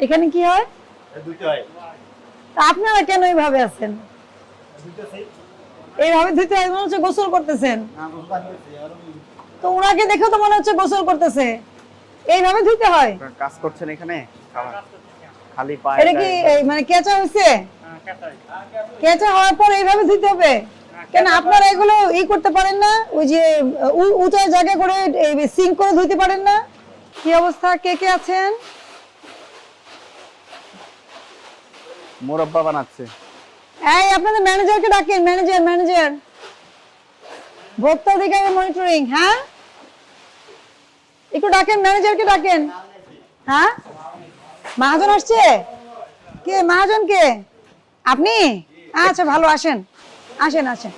এখানে কি হয়? দুটো হয়। তা আপনারা কেন এইভাবে আছেন? এইভাবে ধুতে হয় মনে হচ্ছে গোসল করতেছেন। তো ওনাকে দেখেও তো মনে হচ্ছে গোসল করতেছে। এইভাবে ধুতে হয়? কাজ করছেন এখানে? খালি পায়ে এটা কি এই মানে কেঁচা হয়েছে? কেঁচা হওয়ার পর এইভাবে ধুতে হবে? কেন আপনারা এগুলো ই করতে পারেন না? ওই যে উ- উঁচা জায়গা করে সিঙ্ক করে ধুতে পারেন না? কি অবস্থা? কে কে আছেন? মোরব্বা বানাচ্ছে। এই আপনাদের ম্যানেজারকে ডাকেন ম্যানেজার ম্যানেজার ভোক্তা অধিকার মনিটরিং হ্যাঁ? একটু ডাকেন ম্যানেজারকে ডাকেন। হ্যাঁ? মহাজন আসছে? কে মহাজন কে আপনি? আচ্ছা ভালো আসেন। আসেন আসেন।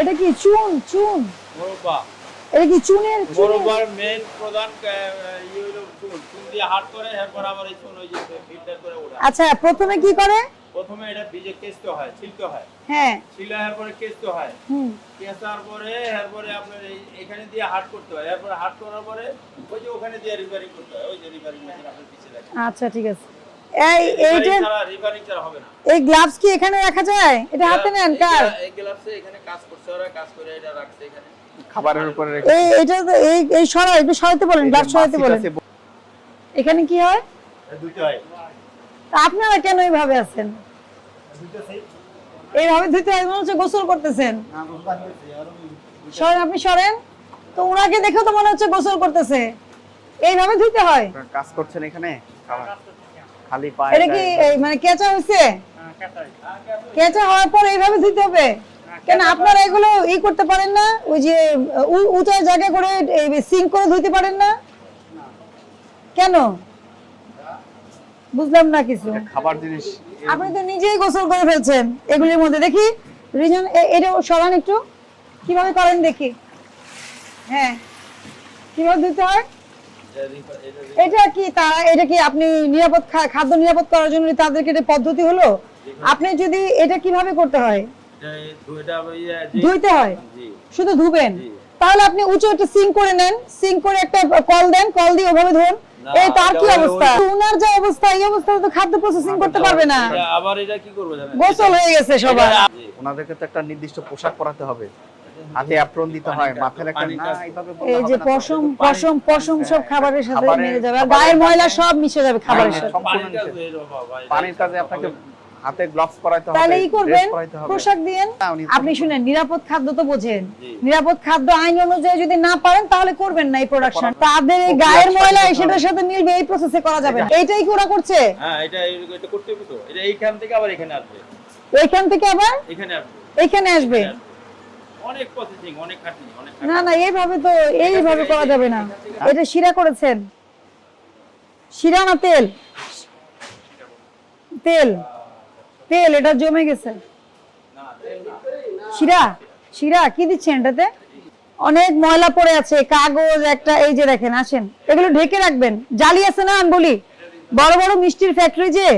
এটা কি চুন চুন? মোরব্বা। এটা কি চুনের? মোরব্বার মেন প্রধান ইয়ে হলো চুন। চুন দিয়ে হাট করে এরপর আবার এই চুন ওই যে ফিল্টার করে ওঠা আচ্ছা প্রথমে কি করে? প্রথমে এটা হয় ছিলতে হয়। হ্যাঁ। ছিলে এরপরে হয়। হুম। কেচার পরে এরপরে আপনার এখানে দিয়ে হাট করতে হয়। এরপরে হাট করার পরে ওই যে ওখানে দিয়ে রিপেয়ারিং করতে হয়। ওই যে রিপেয়ারিং মেশিন আপনার দেখেন। আচ্ছা ঠিক আছে। এই এইটা রিপেয়ারিং ছাড়া হবে না। এই গ্লাভস কি এখানে রাখা যায়? এটা হাতে নেন কার? এই গ্লাভসে এখানে কাজ করছে ওরা কাজ করে এটা রাখছে এখানে। খাবারের উপরে রেখে এই এটা এই এই সরা একটু সরাতে বলেন গ্লাভস সরাতে বলেন। এখানে কি হয়? দুটো হয়। তা আপনারা কেন এইভাবে আছেন? এইভাবে ধুতে হয় মনে হচ্ছে গোসল করতেছেন। সরেন আপনি সরেন। তো ওনাকে দেখেও তো মনে হচ্ছে গোসল করতেছে। এইভাবে ধুতে হয়। কাজ করছেন এখানে? খালি পায়ে এটা কি এই মানে কেঁচা হয়েছে? কেঁচা হওয়ার পর এইভাবে ধুতে হবে? কেন আপনারা এগুলো ই করতে পারেন না? ওই যে উঁচা জায়গা করে সিঙ্ক করে ধুতে পারেন না? কেন? বুঝলাম না কিছু। খাবার জিনিস। আপনি তো নিজেই গোসল করে ফেলছেন এগুলির মধ্যে। দেখি রিজন এটা সরান একটু। কীভাবে করেন দেখি? হ্যাঁ। কীভাবে দিতে হয়? এটা কি তারা এটা কি আপনি নিরাপদ খাদ্য নিরাপদ করার জন্য তাদেরকে এটা পদ্ধতি হলো? আপনি যদি এটা কীভাবে করতে হয়? এটা ইয়ে ধুইতে হয়? শুধু ধুবেন? তাহলে আপনি উঁচু একটা সিঙ্ক করে নেন। সিঙ্ক করে একটা কল দেন কল দিয়ে ওভাবে ধরুন। এই তার কি অবস্থা? উনার যে অবস্থা এই অবস্থায় তো খাদ্য প্রসেসিং করতে পারবে না। আবার এটা কি করব জানেন? গোসল হয়ে গেছে সবার। ওনাদেরকে তো একটা নির্দিষ্ট পোশাক পরাতে হবে। হাতে অ্যাপ্রন দিতে হয় মাথায় একটা না এই যে পশম পশম পশম সব খাবারের সাথে মিলে যাবে। আর গায়ের ময়লা সব মিশে যাবে খাবারের হ্যাঁ, সাথে। পানির কাজে আপনাকে হাতে গ্লাভস পরাইতে হবে তাহলে ই করবেন। পোশাক দিয়েন। আপনি শুনেন নিরাপদ খাদ্য তো বোঝেন। নিরাপদ খাদ্য আইন অনুযায়ী যদি না পারেন তাহলে করবেন না এই প্রোডাকশন তাদের এই গায়ের ময়লা সেটার সাথে মিলবে এই প্রসেসে করা যাবে না। এইটাই কি ওরা করছে? হ্যাঁ এটা এটা করতে হবে তো। এটা এইখান থেকে আবার এখানে আসবে। ওইখান থেকে আবার? এখানে আসবে। এখানে আসবে? অনেক প্রসেসিং অনেক খাটনি অনেক না না এইভাবে তো এইভাবে করা যাবে না। এটা শিরা করেছেন। শিরা না তেল? তেল। তেল, এটা জমে গেছে। শিরা শিরা, কি দিচ্ছেন এটাতে? অনেক ময়লা পড়ে আছে, কাগজ, একটা, এই যে দেখেন, আসেন। এগুলো ঢেকে রাখবেন। জালি আছে না, আমি বলি? বড় বড় মিষ্টির ফ্যাক্টরি যে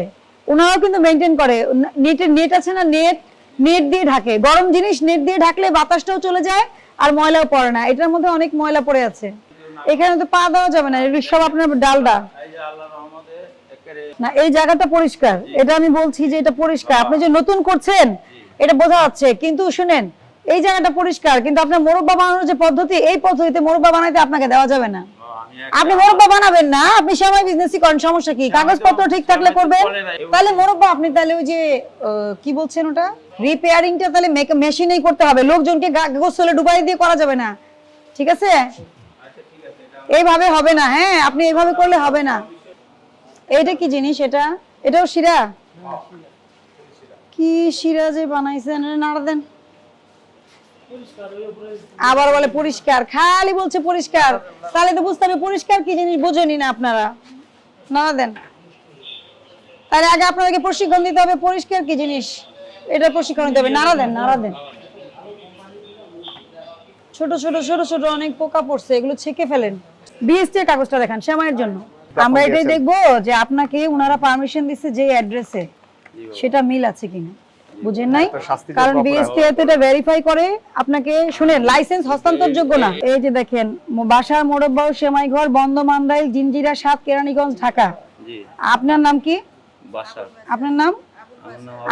ওনারাও কিন্তু মেনটেন করে। নেটের নেট আছে না নেট নেট দিয়ে ঢাকে। গরম জিনিস নেট দিয়ে ঢাকলে বাতাসটাও চলে যায়, আর ময়লাও পড়ে না। এটার মধ্যে অনেক ময়লা পড়ে আছে। এখানে তো পা দেওয়া যাবে না, এগুলো সব আপনার ডালডা এই যে আল্লাহর রহমতে একেবারে না এই জায়গাটা পরিষ্কার। এটা আমি বলছি যে এটা পরিষ্কার। আপনি যে নতুন করছেন এটা বোঝা যাচ্ছে। কিন্তু শুনেন এই জায়গাটা পরিষ্কার কিন্তু আপনার মোরব্বা বানানোর যে পদ্ধতি এই পদ্ধতিতে মোরব্বা বানাইতে আপনাকে দেওয়া যাবে না। আপনি মোরব্বা বানাবেন না আপনি সবাই বিজনেসই করেন সমস্যা কি? কাগজপত্র ঠিক থাকলে করবেন? তাহলে মোরব্বা আপনি তাহলে ওই যে কি বলছেন ওটা? রিপেয়ারিংটা তাহলে মেশিনেই করতে হবে। লোকজনকে গোসলে ডুবাই দিয়ে করা যাবে না। ঠিক আছে? এইভাবে হবে না হ্যাঁ আপনি এইভাবে করলে হবে না। এইটা কি জিনিস এটা? এটাও শিরা? কি শিরা যে বানাইছেন? নাড়া দেন। আবার বলে পরিষ্কার, খালি বলছে পরিষ্কার। তাহলে তো বুঝতে হবে পরিষ্কার কি জিনিস বোঝেনি না আপনারা। নাড়া দেন। তাহলে আগে আপনাদেরকে প্রশিক্ষণ দিতে হবে পরিষ্কার কি জিনিস। এটা প্রশিক্ষণ দিতে হবে। নাড়া দেন নাড়া দেন। ছোট ছোট ছোট ছোট অনেক পোকা পড়ছে, এগুলো ছেকে ফেলেন। বিএসটি কাগজটা দেখান, শ্যামাইয়ের জন্য। আমরা এটাই। দেখব যে আপনাকে ওনারা পারমিশন দিচ্ছে যে অ্যাড্রেসে সেটা মিল আছে কিনা। বুঝেন নাই? কারণ অপরাধ। বিএসটিআই এটা ভেরিফাই করে। আপনাকে শুনেন লাইসেন্স হস্তান্তরযোগ্য না। এই যে দেখেন বাসার মোরব্বাও সেমাইঘর বন্দমান্দাইল জিঞ্জিরা সাত কেরানীগঞ্জ ঢাকা। জি। আপনার নাম কি? আপনার নাম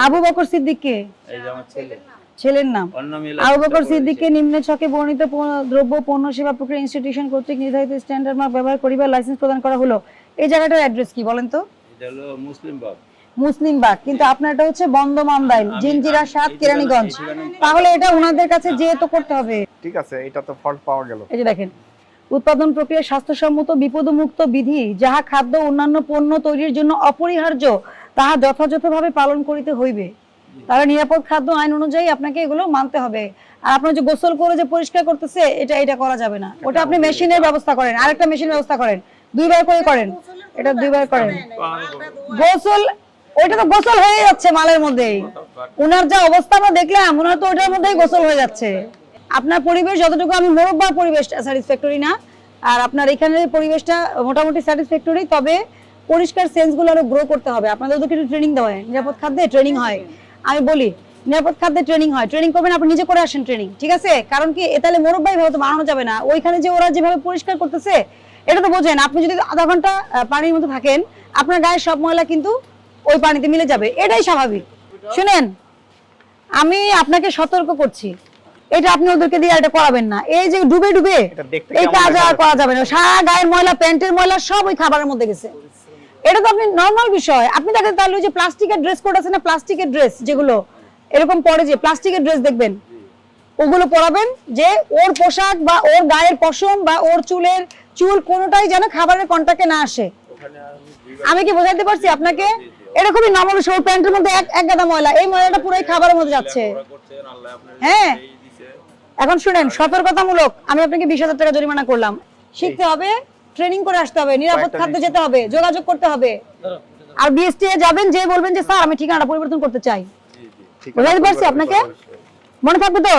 আবু বকর সিদ্দিককে। এই যে আমার ছেলে। ছেলের নাম। আবু বকর সিদ্দিককে নিম্ন ছকে বর্ণিত দ্রব্য পণ্য সেবা প্রক্রিয়া ইনস্টিটিউশন কর্তৃক নির্ধারিত স্ট্যান্ডার্ড মার্ক ব্যবহার করিবার লাইসেন্স প্রদান করা হলো। এই জায়গাটার অ্যাড্রেস কি বলেন তো? এটা হলো মুসলিম বাগ। মুসলিম বাগ। কিন্তু আপনারটা হচ্ছে বন্দমান্দাইল জিঞ্জিরা সাত কেরানীগঞ্জ। তাহলে এটা ওনাদের কাছে যেহেতু করতে হবে। ঠিক আছে এটা তো ফল্ট পাওয়া গেল। এই যে দেখেন উৎপাদন প্রক্রিয়া স্বাস্থ্যসম্মত বিপদমুক্ত বিধি যাহা খাদ্য অন্যান্য পণ্য তৈরির জন্য অপরিহার্য তাহা যথাযথভাবে পালন করিতে হইবে। তারা নিরাপদ খাদ্য আইন অনুযায়ী আপনাকে এগুলো মানতে হবে। আর আপনার যে গোসল করে যে পরিষ্কার করতেছে, এটা এটা করা যাবে না। ওটা আপনি মেশিনের ব্যবস্থা করেন, আরেকটা মেশিনের ব্যবস্থা করেন। দুইবার করে করেন। এটা দুইবার করেন। গোসল, ওইটা তো গোসল হয়ে যাচ্ছে মালের মধ্যেই। ওনার যা অবস্থা আমরা দেখলাম ওনার তো ওটার মধ্যেই গোসল হয়ে যাচ্ছে। আপনার পরিবেশ, যতটুকু আমি মোরব্বার পরিবেশ স্যাটিসফ্যাক্টরি না, আর আপনার এখানের পরিবেশটা মোটামুটি স্যাটিসফ্যাক্টরি তবে পরিষ্কার সেন্সগুলো আরও গ্রো করতে হবে। আপনাদের তো কিছু ট্রেনিং দেওয়া হয়। নিরাপদ খাদ্যে ট্রেনিং হয়। আমি বলি নিরাপদ খাদ্যে ট্রেনিং হয়। ট্রেনিং করবেন আপনি নিজে করে আসেন ট্রেনিং ঠিক আছে? কারণ কি তাহলে মোরব্বাই ভাবে তো বানানো যাবে না। ওইখানে যে ওরা যেভাবে পরিষ্কার করতেছে এটা তো বোঝেন আপনি যদি আধা ঘণ্টা পানির মধ্যে থাকেন আপনার গায়ের সব ময়লা কিন্তু ওই পানিতে মিলে যাবে। এটাই স্বাভাবিক। শুনেন আমি আপনাকে সতর্ক করছি। এটা আপনি ওদেরকে দিয়ে এটা করাবেন না। এই যে ডুবে ডুবে এই কাজ আর করা যাবে না। সারা গায়ের ময়লা প্যান্টের ময়লা সব ওই খাবারের মধ্যে গেছে। এটা তো আপনি নর্মাল বিষয়। আপনি দেখেন তাহলে যে প্লাস্টিকের ড্রেস কোড আছে না প্লাস্টিকের ড্রেস যেগুলো এরকম পরে যে প্লাস্টিকের ড্রেস দেখবেন ওগুলো পরাবেন যে ওর পোশাক বা ওর গায়ের পশম বা ওর চুলের চুল কোনোটাই যেন খাবারের কন্টাক্টে না আসে। আমি কি বোঝাতে পারছি আপনাকে? এটা খুবই নর্মাল বিষয় ওর প্যান্টের মধ্যে এক এক গাদা ময়লা। এই ময়লাটা পুরোই খাবারের মধ্যে যাচ্ছে। হ্যাঁ। এখন শুনেন সতর্কতামূলক। আমি আপনাকে বিশ হাজার টাকা জরিমানা করলাম। শিখতে হবে ট্রেনিং করে আসতে হবে নিরাপদ খাদ্য যেতে হবে যোগাযোগ করতে হবে। আর বিএসটি এ যাবেন যে বলবেন যে স্যার আমি ঠিকানাটা পরিবর্তন করতে চাই। ঠিক আছে, পারছি আপনাকে? মনে থাকবে তো?